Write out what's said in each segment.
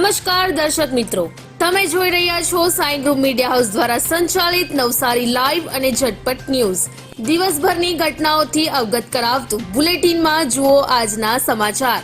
નમસ્કાર દર્શક મિત્રો. તમે જોઈ રહ્યા છો સાઈ ગ્રુપ મીડિયા હાઉસ દ્વારા સંચાલિત નવસારી લાઈવ અને ઝટપટ ન્યૂઝ. દિવસભરની ઘટનાઓથી અવગત કરાવતું બુલેટિનમાં જુઓ આજના સમાચાર.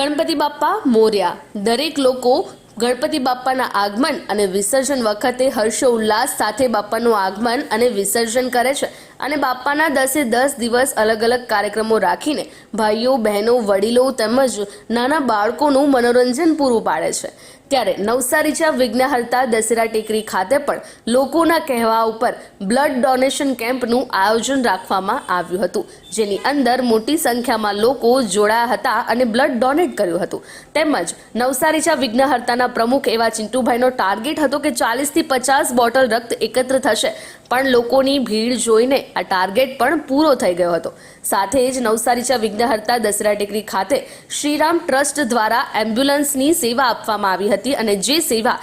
ગણપતિ બાપ્પા મોર્યા. દરેક લોકો ગણપતિ બાપ્પાના આગમન અને વિસર્જન વખતે હર્ષોલ્લાસ સાથે બાપ્પાનું આગમન અને વિસર્જન કરે છે. અને બાપાના દસે દસ દિવસ અલગ અલગ કાર્યક્રમો રાખીને ભાઈઓ, બહેનો, વડીલો તેમજ નાના બાળકોનું મનોરંજન પૂરું પાડે છે. ત્યારે નવસારીચા વિઘ્નહર્તા દશેરા ટેકરી ખાતે પણ લોકોના કહેવા ઉપર બ્લડ ડોનેશન કેમ્પનું આયોજન રાખવામાં આવ્યું હતું. જેની અંદર મોટી સંખ્યામાં લોકો જોડાયા હતા અને બ્લડ ડોનેટ કર્યું હતું. તેમજ નવસારીજા વિઘ્નહર્તાના પ્રમુખ એવા ચિંટુભાઈનો ટાર્ગેટ હતો કે ચાલીસથી પચાસ બોટલ રક્ત એકત્ર થશે. પણ લોકોની ભીડ જોઈને આ ટાર્ગેટ પણ પૂરો થઈ ગયો હતો. સાથે જ નવસારીચા વિઘ્નહર્તા દશેરા ટેકરી ખાતે શ્રીરામ ટ્રસ્ટ દ્વારા એમ્બ્યુલન્સની સેવા આપવામાં આવી હતી. અને જે સેવા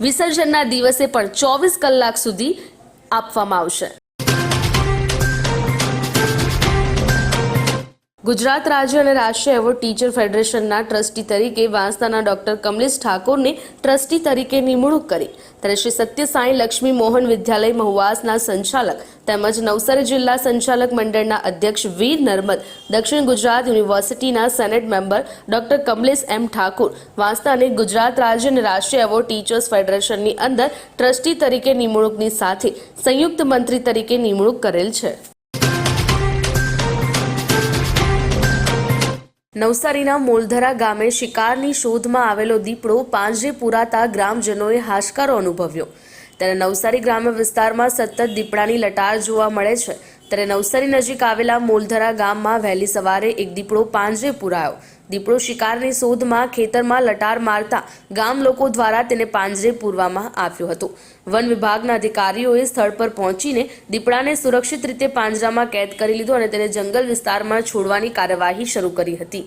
વિસર્જનના દિવસે પણ ચોવીસ કલાક સુધી આપવામાં આવશે. ગુજરાત રાજ્ય અને રાષ્ટ્રીય એવોર્ડ ટીચર ફેડરેશનના ટ્રસ્ટી તરીકે વાંસદાના ડોક્ટર કમલેશ ઠાકોરને ટ્રસ્ટી તરીકે નિમણૂક કરી. ત્યારે શ્રી સત્યસાઈ લક્ષ્મી મોહન વિદ્યાલય મહુવાસના સંચાલક તેમજ નવસારી જિલ્લા સંચાલક મંડળના અધ્યક્ષ વીર નર્મદ, દક્ષિણ ગુજરાત યુનિવર્સિટીના senate member doctor Kamlesh M Thakur વાંસદાને Gujarat રાજ્ય અને રાષ્ટ્રીય એવોર્ડ ટીચર્સ ફેડરેશનની અંદર ટ્રસ્ટી તરીકે નિમણૂકની સાથે સંયુક્ત મંત્રી તરીકે નિમણૂક કરેલ છે. નવસારીના મોલધરા ગામે શિકારની શોધમાં આવેલો દીપડો પાંજરે પુરાતા ગ્રામજનોએ હાશકારો અનુભવ્યો. ત્યારે નવસારી ગ્રામ્ય વિસ્તારમાં સતત દીપડાની લટાર જોવા મળે છે. ત્યારે નવસારી નજીક આવેલા મોલધરા ગામમાં વહેલી સવારે એક દીપડો પાંજરે પુરાયો. દીપડો શિકારની શોધમાં ખેતરમાં લટાર મારતા ગામ લોકો દ્વારા તેને પાંજરે પૂરવામાં આવ્યો હતો. વન વિભાગના અધિકારીઓએ સ્થળ પર પહોંચીને દીપડાને સુરક્ષિત રીતે પાંજરામાં કેદ કરી લીધો અને તેને જંગલ વિસ્તારમાં છોડવાની કાર્યવાહી શરૂ કરી હતી.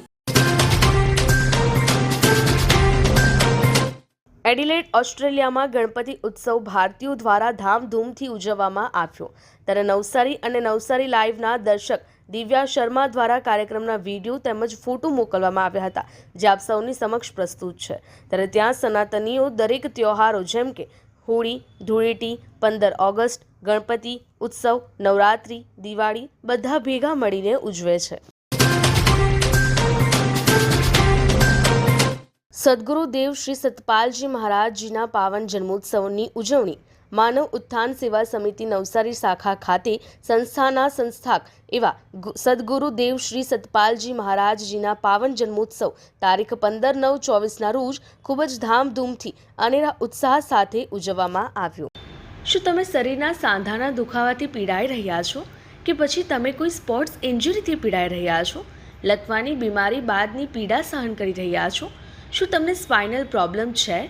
એડિલેડ ઓસ્ટ્રેલિયામાં ગણપતિ ઉત્સવ ભારતીયો દ્વારા ધામધૂમથી ઉજવવામાં આવ્યો. ત્યારે નવસારી અને નવસારી લાઈવના દર્શક દિવ્યા શર્મા દ્વારા કાર્યક્રમના વીડિયો તેમજ ફોટો મોકલવામાં આવ્યા હતા, જે આપ સૌની સમક્ષ પ્રસ્તુત છે. ત્યારે ત્યાં સનાતનીઓ દરેક તહેવારો જેમ કે હોળી, ધૂળેટી, પંદર ઓગસ્ટ, ગણપતિ ઉત્સવ, નવરાત્રિ, દિવાળી, બધા ભેગા મળીને ઉજવે છે. સદગુરુ દેવ શ્રી સતપાલજી મહારાજજીના પાવન જન્મોત્સવની ઉજવણી માનવ ઉત્થાન સેવા સમિતિ નવસારી શાખા ખાતે સંસ્થાના સંસ્થાક એવા સદગુરુ દેવ શ્રી સતપાલજી મહારાજજીના પાવન જન્મોત્સવ તારીખ પંદર નવ ચોવીસના રોજ ખૂબ જ ધામધૂમથી અનેરા ઉત્સાહ સાથે ઉજવવામાં આવ્યો. શું તમે શરીરના સાંધાના દુખાવાથી પીડાઈ રહ્યા છો? કે પછી તમે કોઈ સ્પોર્ટ્સ ઇન્જરીથી પીડાઈ રહ્યા છો? લકવાની બીમારી બાદની પીડા સહન કરી રહ્યા છો? શું તમને સ્પાઇનલ પ્રોબ્લેમ છે?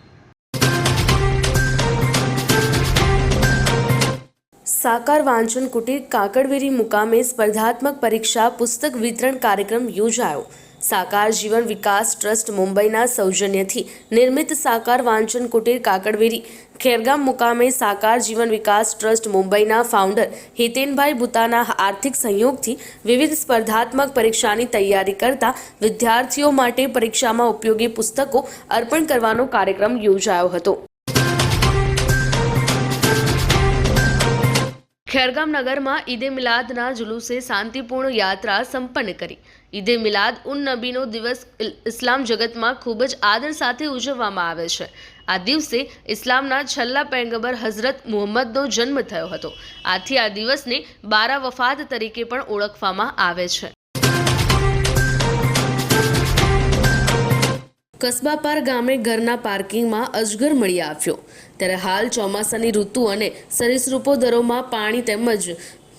સાકાર વાંચન કુટીર કાકડવેરી મુકામે સ્પર્ધાત્મક પરીક્ષા પુસ્તક વિતરણ કાર્યક્રમ યોજાયો. સાકાર જીવન વિકાસ ટ્રસ્ટ મુંબઈના સૌજન્યથી નિર્મિત સાકાર વાંચન કુટીર કાકડવેરી ખેરગામ મુકામે સાકાર જીવન વિકાસ ટ્રસ્ટ મુંબઈના ફાઉન્ડર હિતેનભાઈ બુતાના આર્થિક સહયોગથી વિવિધ સ્પર્ધાત્મક પરીક્ષાની તૈયારી કરતા વિદ્યાર્થીઓ માટે પરીક્ષામાં ઉપયોગી પુસ્તકો અર્પણ કરવાનો કાર્યક્રમ યોજાયો હતો. ખેરગામ નગરમાં ઈદે મિલાદના જુલુસે શાંતિપૂર્ણ યાત્રા સંપન્ન કરી. ઈદે મિલાદ ઉન નબીનો દિવસ ઇસ્લામ જગતમાં ખૂબ જ આદર સાથે ઉજવવામાં આવે છે. આ દિવસે ઇસ્લામના છેલ્લા પૈગંબર હઝરત મુહમ્મદનો જન્મ થયો હતો. આથી આ દિવસને બારા વફાત તરીકે પણ ઓળખવામાં આવે છે. કસ્બાપાર ગામે ઘરના પાર્કિંગમાં અજગર મળી આવ્યો. ત્યારે હાલ ચોમાસાની ઋતુ અને સરીસૃપો દરોમાં પાણી તેમજ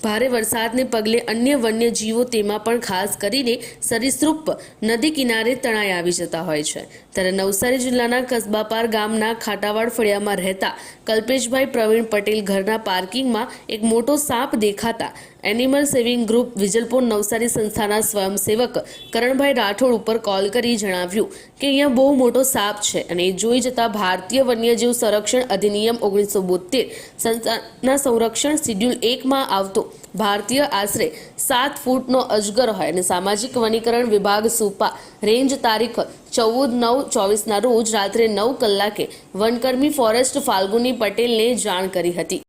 ભારે વરસાદને પગલે અન્ય વન્યજીવો તેમાં પણ ખાસ કરીને સરીસૃપ નદી કિનારે તણાઈ આવી જતા હોય છે. ત્યારે નવસારી જિલ્લાના કસબાપાર ગામના ખાટાવાડ ફળિયામાં રહેતા કલ્પેશભાઈ પ્રવીણ પટેલ ઘરના પાર્કિંગમાં એક મોટો સાપ દેખાતા animal saving group Vijalpor Navsari સંસ્થાના સ્વયંસેવક કરણભાઈ રાઠોડ ઉપર કોલ કરી જણાવ્યું કે અહીંયા બહુ મોટો સાપ છે અને એ જોઈ જતા ભારતીય વન્યજીવ સંરક્ષણ અધિનિયમ ઓગણીસો બોતેર સંસ્થાના સંરક્ષણ શિડ્યુલ એકમાં આવતો ભારતીય આશરે સાત ફૂટનો અજગર હોય અને સામાજિક વનીકરણ વિભાગ સુપા રેન્જ તારીખ ચૌદ નવ ચોવીસના રોજ રાત્રે નવ કલાકે વનકર્મી ફોરેસ્ટ ફાલ્ગુની પટેલને જાણ કરી હતી.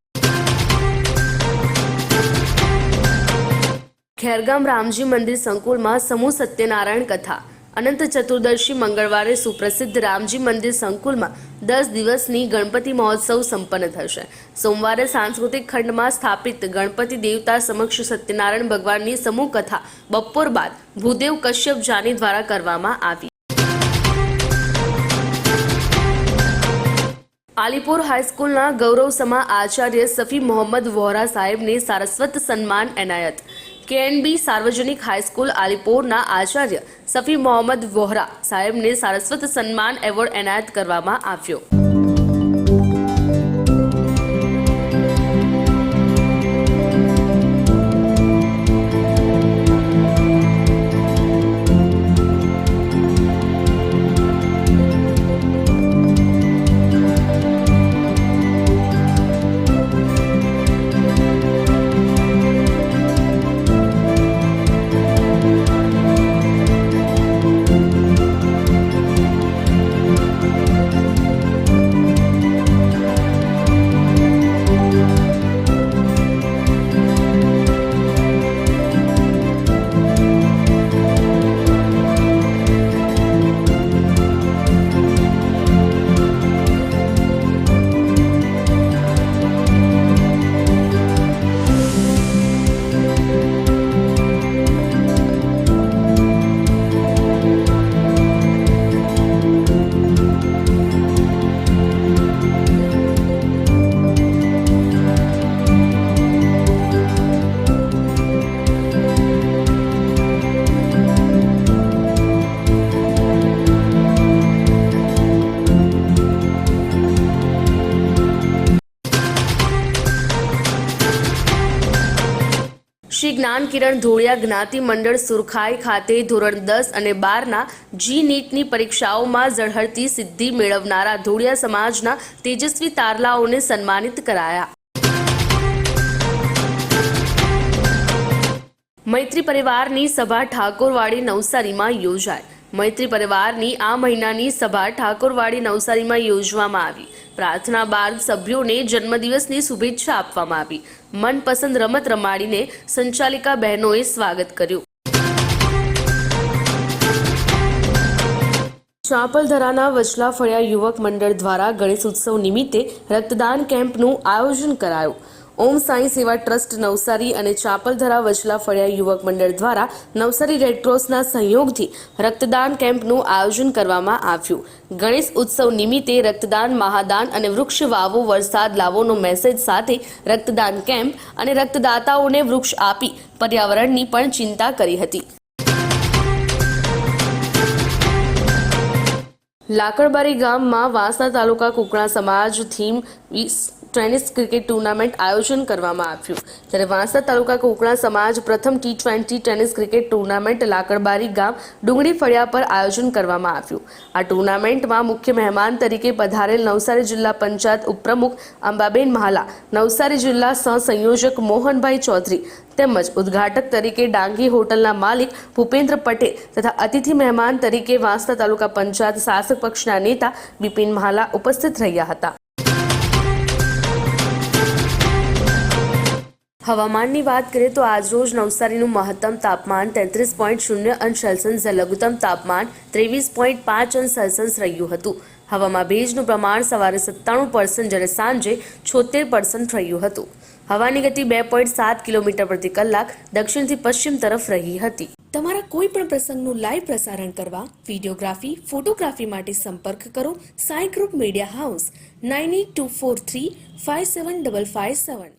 ખેરગામ રામજી મંદિર સંકુલમાં સમૂહ સત્યનારાયણ કથા. અનંત ચતુર્દશી મંગળવારે સુપ્રસિદ્ધ રામજી મંદિર સંકુલમાં દસ દિવસની ગણપતિ મહોત્સવ સંપન્ન થશે. સોમવારે સાંસ્કૃતિક ખંડમાં સ્થાપિત ગણપતિ દેવતા સમક્ષ સત્યનારાયણ ભગવાનની સમૂહ કથા બપોર બાદ ભૂદેવ કશ્યપ જાની દ્વારા કરવામાં આવી. આલીપુર હાઈસ્કૂલના ગૌરવસમા આચાર્ય સફી મોહમ્મદ વોહરા સાહેબને સારસ્વત સન્માન એનાયત. કેએનબી સાર્વજનિક હાઈસ્કૂલ આલીપોરના આચાર્ય સફી મોહમ્મદ વોહરા સાહેબને સારસ્વત સન્માન એવોર્ડ એનાયત કરવામાં આવ્યો. શ્રી જ્ઞાન કિરણ ધોળિયા જ્ઞાતિ મંડળ સુરખાઈ ખાતે ધોરણ દસ અને બારના જી નીટની પરીક્ષાઓમાં ઝળહળતી સિદ્ધિ મેળવનારા ધોળિયા સમાજના તેજસ્વી તારલાઓને સન્માનિત કરાયા. મૈત્રી પરિવારની સભા ઠાકોરવાડી નવસારીમાં યોજાઈ. મૈત્રી પરિવારની આ મહિનાની સભા ઠાકોરવાડી નવસારીમાં યોજવામાં આવી. પ્રાર્થના બાદ સભ્યોને જન્મદિવસની શુભેચ્છા આપવામાં આવી. મનપસંદ રમત રમાડીને સંચાલિકા બહેનોએ સ્વાગત કર્યું. ચાંપલધરાના વચલા ફળિયા યુવક મંડળ દ્વારા ગણેશ ઉત્સવ નિમિત્તે રક્તદાન કેમ્પનું આયોજન કરાયું. ઓમ સાંઈ સેવા ટ્રસ્ટ નવસારી અને ચાપલધરા વચલા ફળિયા યુવક મંડળ દ્વારા નવસારી રેડક્રોસના સહયોગથી રક્તદાન કેમ્પનું આયોજન કરવામાં આવ્યું. ગણેશ ઉત્સવ નિમિત્તે રક્તદાન, મહાદાન અને વૃક્ષ વાવો, વરસાદ લાવોનો મેસેજ સાથે રક્તદાન કેમ્પ અને રક્તદાતાઓને વૃક્ષ આપી પર્યાવરણની પણ ચિંતા કરી હતી. લાકડબારી ગામમાં વાંસના તાલુકા કુકણા સમાજ થીમ ટેનિસ ક્રિકેટ ટુર્નામેન્ટ આયોજન કરવામાં આવ્યું. ત્યારે વાંસદા તાલુકા કોકણા સમાજ પ્રથમ T twenty tennis cricket tournament Lakadbari ગામ ડુંગળી ફળિયા પર આયોજન કરવામાં આવ્યું. આ ટુર્નામેન્ટમાં મુખ્ય મહેમાન તરીકે પધારેલ નવસારી જિલ્લા પંચાયત ઉપપ્રમુખ અંબાબેન મહાલા, નવસારી જિલ્લા સહસંયોજક મોહનભાઈ ચૌધરી તેમજ ઉદ્ઘાટક તરીકે ડાંગી હોટલના માલિક ભૂપેન્દ્ર પટેલ તથા અતિથિ મહેમાન તરીકે વાંસદા તાલુકા પંચાયત શાસક પક્ષના નેતા બિપિન મહાલા ઉપસ્થિત રહ્યા હતા. હવામાનની વાત કરીએ તો આજરોજ નવસારીનું મહત્તમ તાપમાન તેત્રીસ પોઈન્ટ શૂન્ય અંશ સેલ્સિયસ લઘુત્તમ તાપમાન ત્રેવીસ પોઈન્ટ પાંચ અંશ સેલ્સિયસ રહ્યું હતું. હવામાં ભેજનું પ્રમાણ સવારે સત્તાણું પર્સન્ટ જ્યારે સાંજે છોતેર પર્સન્ટ રહ્યું હતું. હવાની ગતિ બે પોઈન્ટ સાત કિલોમીટર પ્રતિ કલાક દક્ષિણથી પશ્ચિમ તરફ રહી હતી. તમારા કોઈ પણ પ્રસંગનું લાઈવ પ્રસારણ કરવા વિડીયોગ્રાફી, ફોટોગ્રાફી માટે સંપર્ક કરો Sai group media house, nine eight two four three five seven double five seven.